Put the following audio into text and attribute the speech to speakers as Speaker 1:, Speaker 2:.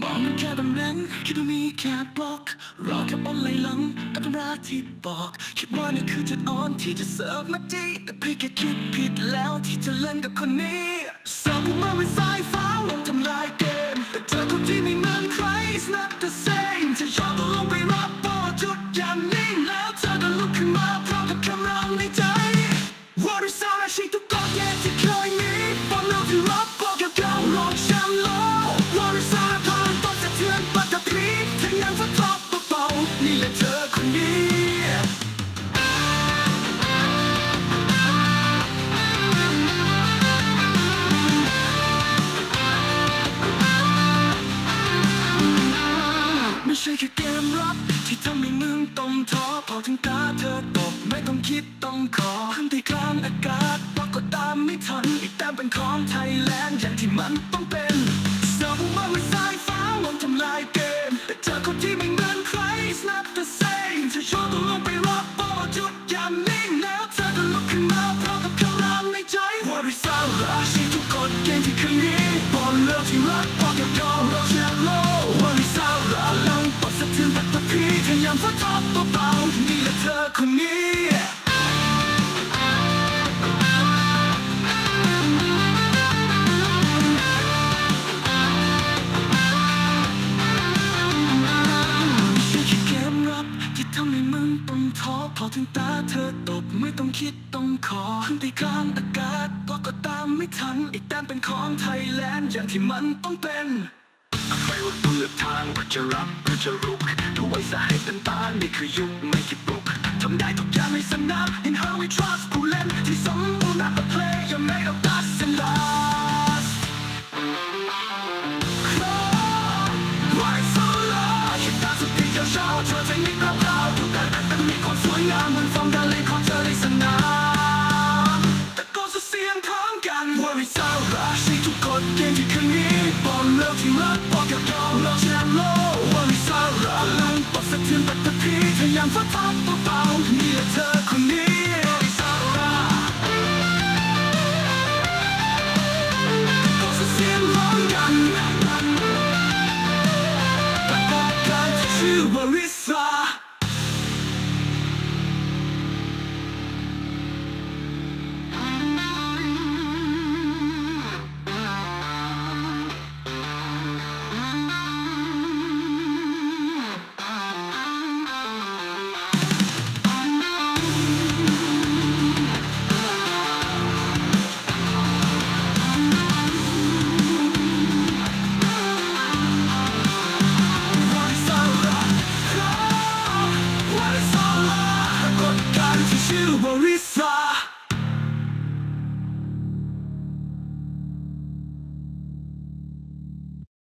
Speaker 1: มองมันแค่ตำแหน่งคิดว่ามีแค่บล็อก รอแค่บอลไหลหลังอัตราที่บอก คิดว่านี่คือจุดอ่อนที่จะเสิร์ฟมาดีแต่พี่แค่คิดผิดแล้วที่จะเล่นกับคนนี้สองมาเป็นสายฟ้าลงทำลายเกม แต่เธอคนที่ไม่เหมือนใคร is not the same จะชอบตัวลงไปรับ ที่ทำให้มึงต้องท้อพอถึงตาเธอตกไม่ต้องคิดต้องขอขึ้นที่กลางอากาศว่าก็ตามไม่ทันอีกแต้มเป็นของไทยแลนด์อย่างที่มันต้องเป็นเสิร์ฟมาบนสายฟ้าลงทำลายเกมแต่เจอคนที่ไม่เหมือนใคร is not the same เธอชอบตัวลงไปรับบอลจุดยามนิ่งแล้วเธอก็ลุกขึ้นมาพร้อมกับคำรามในใจว่าด้วยสาระชีทุกกฎเกณฑ์ที่คืนนี้บอลเลิกที่รักพอเก็บยอมเรา ยายามฟัดทอบเบาๆนี่แหละเธอคนนี้ไม่ใช่แค่เกมรับที่ทำให้มึงต้องท้อพอถึงตาเธอตกไม่ต้องคิดต้องขอขึ้นไปกลางอากาศก็ก็ตามไม่ทัน อีกแต้มเป็นของไทยแลนด์อย่างที่มันต้องเป็น ไม่ว่าเลือกทางว่าจะรับหรือจะรุกดูไว้สาให้เป็นตานี่คือยุคไม่คิดปลุกทำได้ทุกอย่างในสนาม In how we trust ผู้เล่นที่สมบูรณ์นัก player made of เลิกที่รักบอกกับเราเราชมป์โลกว่าม่เศร้ารลังปดสะเทือนปัตตภีพยายามฟัดทับเบาๆนี่แหละเธอคนนี้ว่าไม่